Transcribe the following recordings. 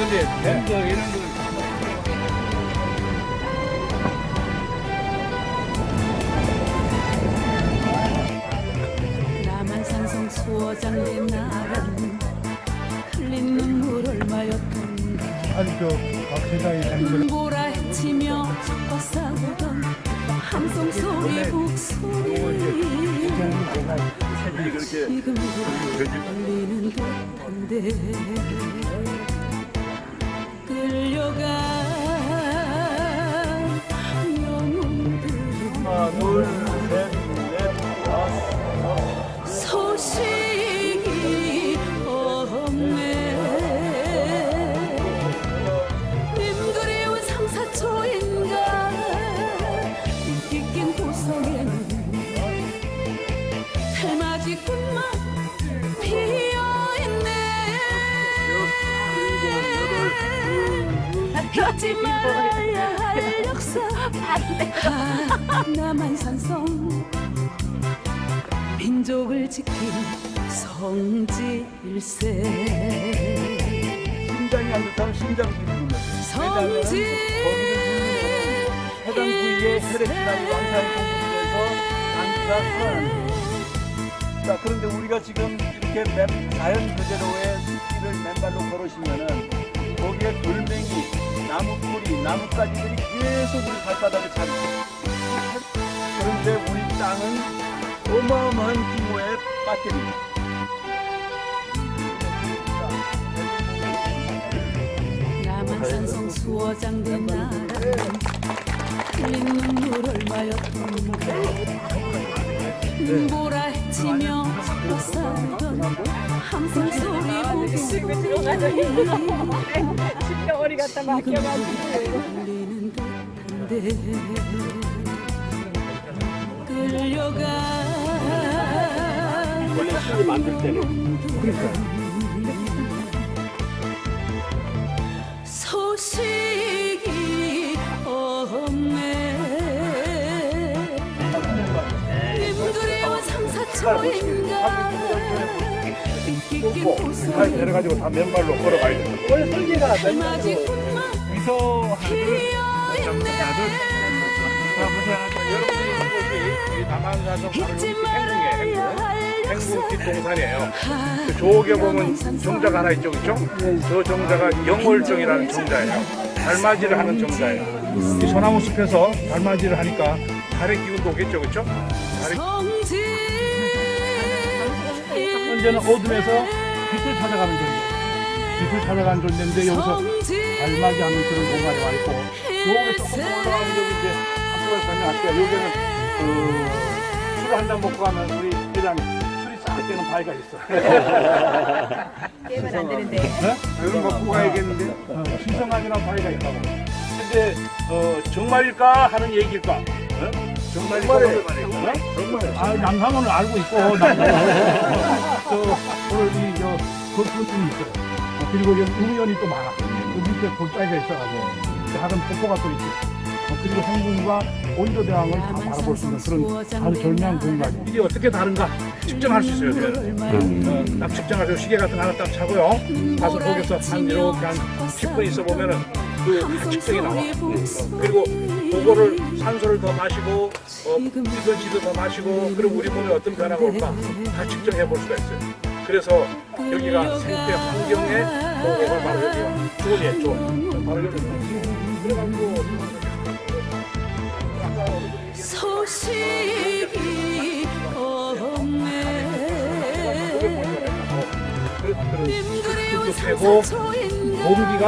근데 뱀도 이런 거 남한산성 수어장된 나라는 흘린 눈물 얼마였던가 아니 저 박회장이 생각 눈보라 헤치며 적과 싸우던 함성 소리 북소리. 지금도 들리는 듯한데. 끌려간 영혼들은 하나 둘셋넷 다섯. 소식 잊지 말아야 할 역사 아, 남한산성 민족을 지킨 성질세 심장이 안 좋다면 심장 부위입니다. 성질 해당 부위에 혈액순환이 완전히 공급돼서 안기가 살아납니다. 자 그런데 우리가 지금 이렇게 맨, 자연 그대로의 숲길을 맨발로 걸으시면은 거기에 돌멩이, 나무 뿌리, 나뭇가지들이 계속 우리 발바닥을 있어요. 그런데 우리 땅은 어마어마한 규모의 배터리. 남한산성 수어장된 나라는 흘린 눈물 얼마였던가 눈보라 헤치며 섞어 싸우던 함성 소리 목소리 머리 갖다 맡겨가지고. 끌려간 원래 술을 만들 때는 소식이 없네. 님 그리운 상사초인가 낀잘 고소리 내려가지고 다 맨발로 걸어가야 돼. 원래 설계가 달맞이 꽃만 미소 피어있네. 여러분이 이 남한산성 바로 여기 행궁이에요 할 행궁 역사. 뒷동산이에요. 아, 그 저기 보면 정자가 하나 있죠 그죠? 저 정자가 영월정이라는 정자예요. 달맞이를 하는 정자예요. 이 소나무 숲에서 달맞이를 하니까 달의 기운도 오겠죠 그죠? 달의 현재는 어둠에서 빛을 찾아가는 존재. 빛을 찾아가는 존재인데 여기서 달맞이 하는 그런 공간에 와 있고 요게 조금 올라가면 여기 이제 한쪽에서 설명할게요. 여기는 그 술을 한 잔 먹고 가면 우리 회장님 술이 싹 되는 바위가 있어. 깨면 안 되는데 술을 먹고 가야겠는데 어, 신성하게난 바위가 있다고. 근데 어, 정말일까 하는 얘기일까? 어? 어? 정말. 아, 남상은 알고 있고, 남상은. 저, 오늘 이, 저, 거품이 있어요. 어, 그리고 여기 우연이 또 많아. 그 밑에 골짜기가 있어가지고, 그 하늘 폭포가 또 있고, 어, 그리고 행궁과 온도대왕을 다 바라볼 수 있는 그런 아주 절묘한 공간이에요. 이게 어떻게 다른가 측정할 수 있어요, 어, 딱 측정하고 시계 같은 거 하나 딱 차고요. 가서 거기서 한 이렇게 한 10분 있어 보면은 그 측정이 나와. 어, 그리고 그거를 산소를 더 마시고 어, 이거지도 더 마시고 그리고 우리 몸에 어떤 변화가 올까 다 측정해 볼 수가 있어요. 그래서 여기가 생태 환경의 보호가 바로 여기가 좋은예 좋은 바로 여기. 그래가지고 소식이 없네 상사초인가 모르기가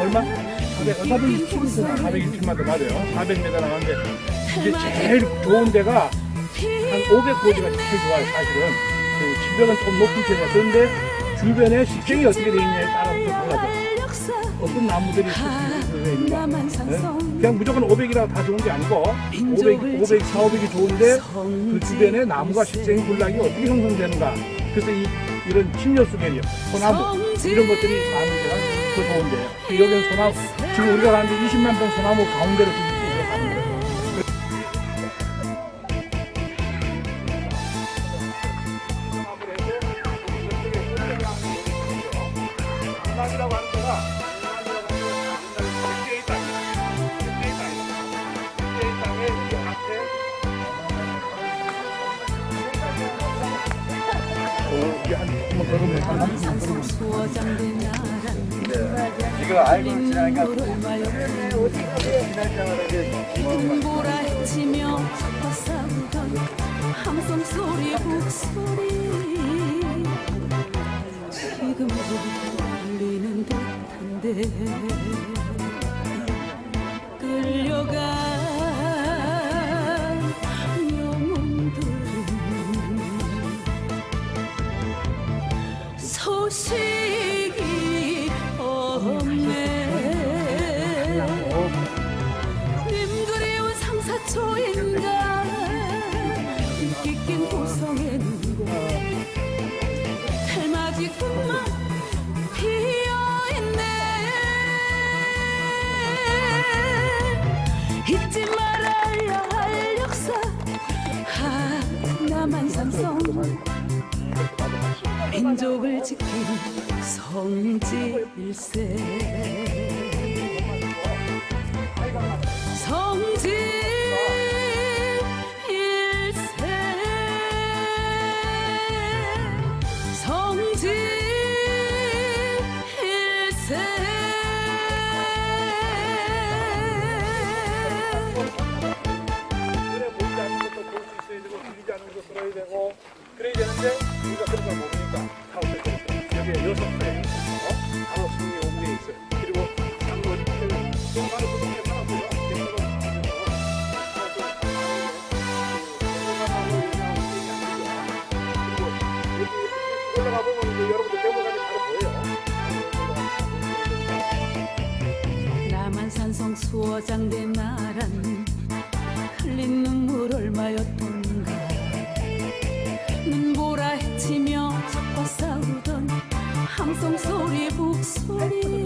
얼마? 400, 420km 맞아요. 400m 나가는데 이게 제일 좋은 데가 한 500고지가 제일 좋아요, 사실은. 그 지벽은 좀 높은 편이야. 그런데 주변에 식생이 어떻게 되어 있냐에 따라서 좀 달라져. 역사 어떤 나무들이 있는가. 네? 그냥 무조건 500이라 다 좋은 게 아니고 500, 500, 4, 500이 좋은데 그 주변에 나무가 식생이 군락이 어떻게 형성되는가. 그래서 이, 이런 수계요 소나무 이런 것들이 많은 데가 그 좋은데 여기는 소나무 지금 우리가 가는데 20만 평 소나무 가운데로 지금 가는 거예요. 이라고 하는 돼. 지금 알고 지나니까 그 보라치며 화사우던 함성 소리 북소리 지금도 울리는 듯한데 끌려가 나만 산성. 민족을 지킨 성질세. 성질 수어장된 나란 흘린 눈물 얼마였던가. 눈보라 헤치며 적과 싸우던 함성 소리 북소리.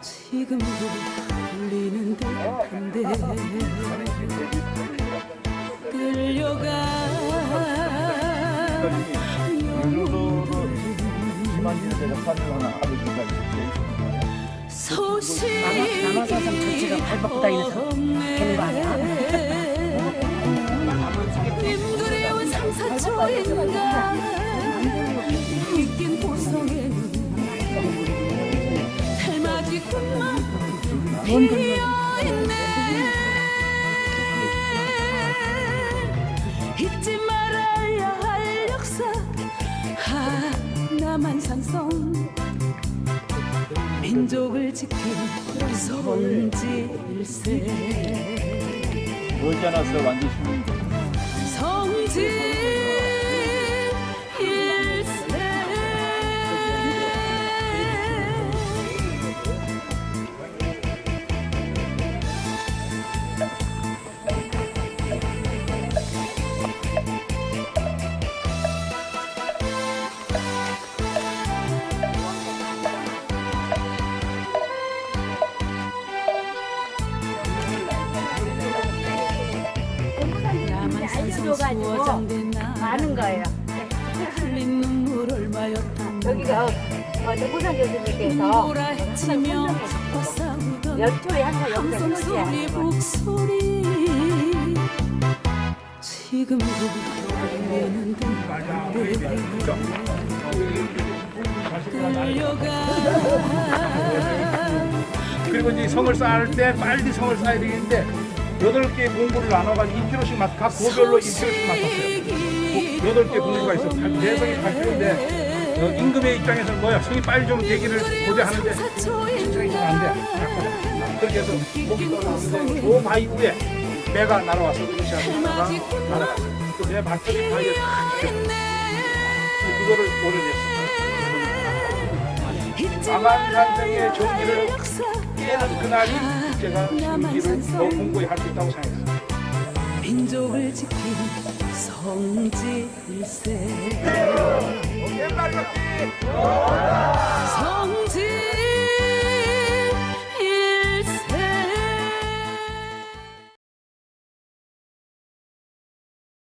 지금도 울리는 듯한데 하나 아버지가 소식이 남아 사상 전체가 발벗고 다니는 되는 역사. 아 나만 산성 민족을 지킨 성질세. 멀지 않았어 완전 시민 성질 나 많은 거예요. 여기가 어, 대구산 교수님께서 연초에 항상 여기서 함성 소리 북소리 지금도 울리는 듯한데 끌려가 그리고 이제 성을 쌓을 때 빨리 성을 쌓아야 되겠는데 여덟 개 공부를 나눠가지고 1kg씩 맡, 각 고별로 1kg씩 맡았어요. 여덟 개 공부가 있어. 네 성이 8kg인데 어, 임금의 입장에서는 뭐야? 성이 빨리 좀 되기를 고대하는데 성이 좀안 돼. 그렇게 해서 목이 떨어지는데 저 바위 위에 매가 날아와서 루시아가 날아갔어요. 그내 발톱이 바위에. 그거를 오래냈어요. 망한산성의 정기를 깨는 그날이 제가 일을 더 공고히 할 수 있다고 생각했습니다. 민족을 지킨 성지 일세. 성지